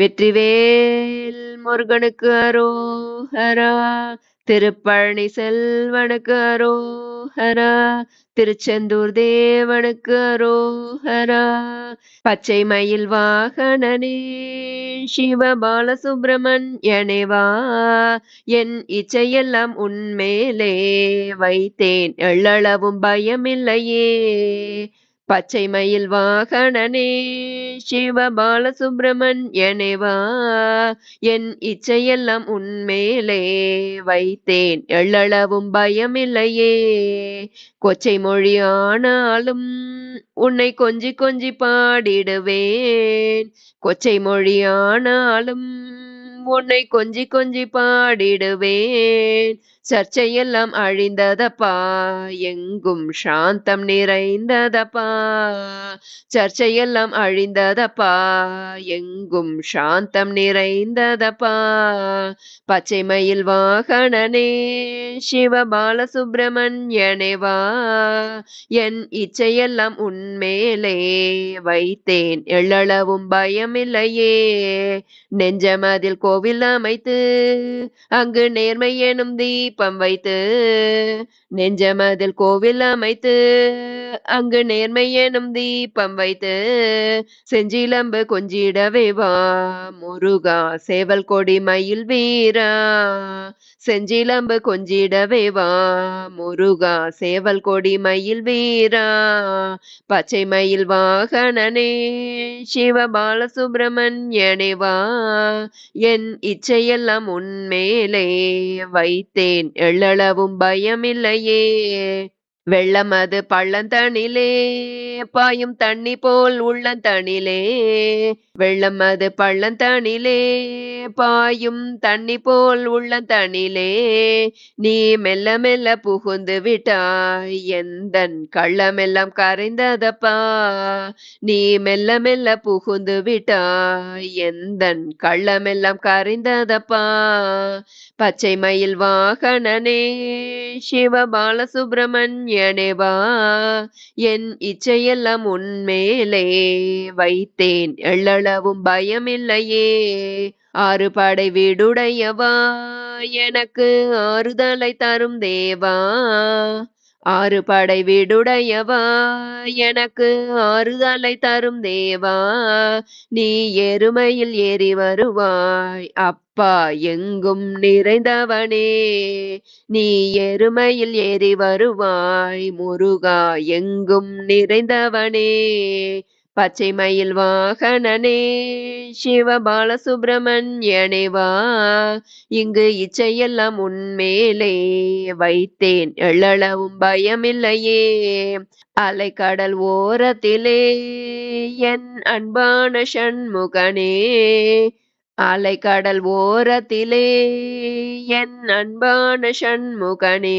வெற்றிவேல் முருகனுக்கு அரோஹரா திருப்பழனி செல்வனுக்கு அரோஹரா திருச்செந்தூர் தேவனுக்கு அரோஹரா பச்சை மயில் வாகனனே சிவ பாலசுப்பிரமணியனேவா என் இச்சையெல்லாம் உன்மேலே வைத்தேன் எள்ளளவும் பயமில்லையே. பச்சை மயில் வாகனனே சிவ பாலசுப்பிரமணியனேவா என் இச்சையெல்லாம் உன்மேலே வைத்தேன். எள்ளளவும் பயமில்லையே கொச்சை மொழி ஆனாலும் உன்னை கொஞ்சி கொஞ்சி பாடிடுவேன். கொச்சை மொழி ஆனாலும் உன்னை கொஞ்சி கொஞ்சி பாடிடுவேன். சர்ச்சையெல்லாம் அழிந்ததப்பா எங்கும் சாந்தம் நிறைந்ததப்பா. சர்ச்சையெல்லாம் அழிந்ததப்பா எங்கும் சாந்தம் நிறைந்ததப்பா. பச்சை மயில் வாகனனே சிவ பாலசுப்பிரமணியனேவா என் இச்சையெல்லாம் உன்மேலே வைத்தேன் எள்ளளவும் பயமில்லையே. நெஞ்சமதில் கோவில் அமைத்து அங்கு நேர்மை எனும் தீ தீபம் வைத்து நெஞ்சமதில் கோவில் அமைத்து அங்கு நேர்மை எனும் தீபம் வைத்து செஞ்சிலம்பு கொஞ்சிடவே வா முருகா சேவல் கொடி மயில் வீரா. செஞ்சிலம்பு கொஞ்சிடவே வா முருகா சேவல் கொடி மயில் வீரா. பச்சை மயில் வாகனனே சிவ பாலசுப்பிரமணியனே வா. என் இச்சையெல்லாம் உன்மேலே வைத்தேன் எள்ளளவும் பயமில்லையே. வெள்ளம் அது பள்ளந்தனிலே பாயும் தண்ணி போல் உள்ளந்தணிலே வெள்ளம் அது பள்ளந்தனிலே பாயும் தண்ணி போல் உள்ளந்தணிலே நீ மெல்ல மெல்ல புகுந்து விட்டாய் எந்தன் கள்ளமெல்லாம் கரைந்ததப்பா? நீ மெல்ல மெல்ல புகுந்து விட்டாய் எந்தன் கள்ளமெல்லாம் கரைந்ததப்பா? பச்சை மயில் வாகனனே சிவ பாலசுப்பிரமணியனேவா என் இச்சையெல்லாம் உன்மேலே வைத்தேன். எள்ளளவும் பயமில்லையே. ஆறு படை வீடுடையவா. எனக்கு ஆறுதலை தரும் தேவா. ஆறு படை வீடுடையவா? எனக்கு ஆறுதலை தரும் தேவா. நீ எருமையில் ஏறி வருவாய். அப்பா எங்கும் நிறைந்தவனே. நீ எருமையில் ஏறி வருவாய். முருகா எங்கும் நிறைந்தவனே. பச்சை மயில் வாகனனே சிவ பாலசுப்பிரமணியனே வா. இங்கு இச்சையெல்லாம் உன்மேலே வைத்தேன். எள்ளளவும் பயமில்லையே. அலைக்கடல் ஓரத்திலே என் அன்பான சண்முகனே அலைக்கடல் ஓரத்திலே என் அன்பான சண்முகனே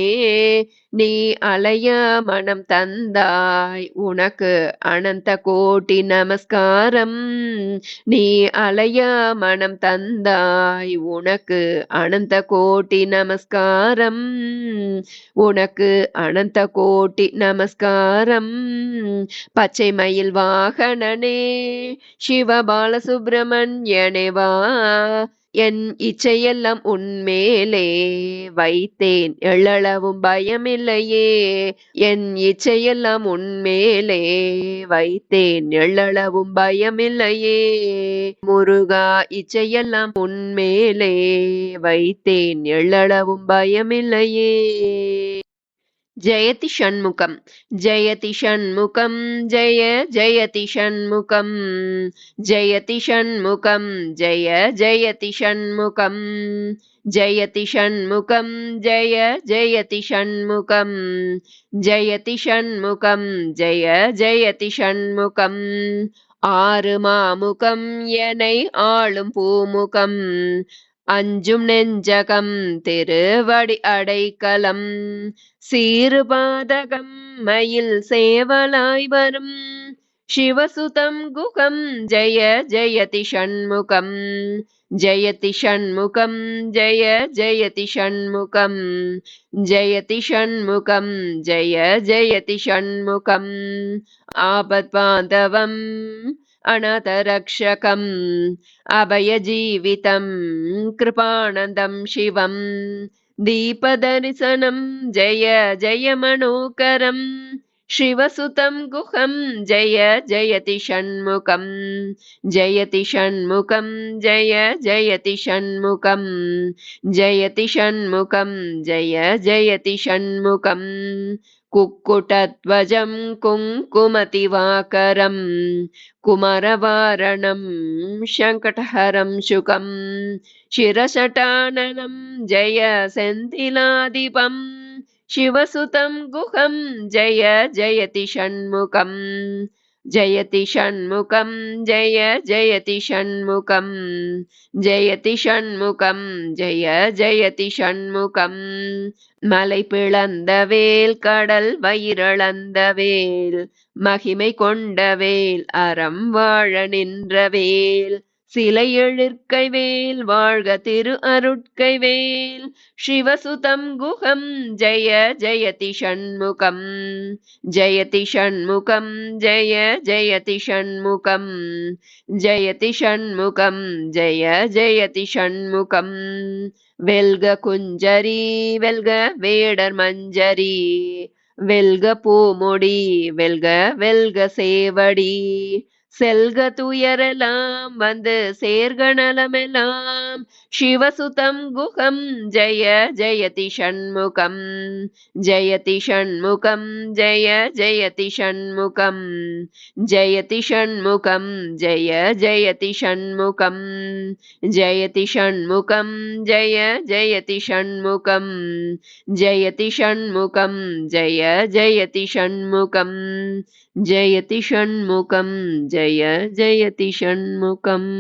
நீ அலைய மனம் தந்தாய். உனக்கு அனந்த கோட்டி நமஸ்காரம். நீ அலைய மனம் தந்தாய். உனக்கு அனந்த கோட்டி நமஸ்காரம். உனக்கு அனந்த கோட்டி நமஸ்காரம். பச்சை மயில் வாகனனே சிவ பாலசுப்பிரமணியனே என் இச்சையெல்லாம் உன்மேலே வைத்தேன். எழளவும் பயமில்லையே. என் இச்சையெல்லாம் உன்மேலே வைத்தேன். எழளவும் பயமில்லையே. முருகா இச்சையெல்லாம் உன்மேலே வைத்தேன். எழளவும் பயமில்லையே. ஜெயதி ஷண்முகம் ஜெயதி ஷண்முகம் ஜெய ஜெயதி ஷண்முகம் ஜெயதி ஷண்முகம் ஜெய ஜெயதி ஷண்முகம் ஜெயதி ஷண்முகம் ஜெய ஜெயதி ஷண்முகம் ஜெயதி ஷண்முகம் ஜெய ஜெயதி ஷண்முகம் ஆறு மாமுகம் எனை ஆளும் பூமுகம் அஞ்சும் நெஞ்சகம் திருவடி அடைக்கலம் சீறுபாதகம் மயில் சேவலாய் வரும் சிவசுதம் குகம் ஜெய ஜெயதி ஷண்முகம் ஜெயதி ஷண்முகம் ஜெய ஜெயதி ஷண்முகம் ஜெயதி ஷண்முகம் ஜெய ஜெயதி ஷண்முகம் ஆபத் अनतरक्षकम् अभयजीवितम् कृपानन्दम् शिवम् दीपदर्शनम् जय जय मनोकरम् शिवसुतम् गुहम् जय जयति षण्मुखम् जयति षण्मुखम् जय जयति षण्मुखम् जयति षण्मुखम् जय जयति षण्मुखम्। कुक्कुटध्वजं कुङ्कुमतिवाकरं कुमारवारणं शङ्कटहरं शुकं शिरशटाननं जय सेन्तिलाधिपम् शिवसुतं गुहं जय जयति षण्मुखम् ஜெயதி ஷண்முகம் ஜெய ஜெயதி ஷண்முகம் ஜெயதி ஷண்முகம் ஜெய ஜெயதி ஷண்முகம் மலை பிளந்த வேல் கடல் வயிறளந்த வேல் மகிமை கொண்ட வேல் அறம் வாழ நின்ற வேல். சிலை எழுற்கை வேல் வாழ்க திரு அருட்கை வேல் சிவசுதம் குகம் ஜெய ஜெயதி ஷண்முகம் ஜெயதி ஷண்முகம் ஜெய ஜெயதி ஷண்முகம் ஜெயதி ஷண்முகம் ஜெய ஜெயதி ஷண்முகம் வெல்க குஞ்சரி வெல்க வேடர் மஞ்சரி. வெல்க பூமுடி வெல்க வெல்க சேவடி. செல்க துயரெல்லாம் வந்து சேர்க நலமெல்லாம் சிவசுதம் குகம் ஜெய ஜெயதி ஷண்முகம் ஜெயதி ஷண்முகம் ஜெய ஜெயதி ஷண்முகம் ஜெயதி ஷண்முகம் ஜெய ஜெயதி ஷண்முகம் ஜெயதி ஷண்முகம் ஜெய ஜெயதி ஷண்முகம் ஜெயதி ஷண்முகம் ஜெய ஜெயதி ஷண்முகம் ஜெயதி ஷண்முகம் ஜெய ஜெயதி ஷண்முகம்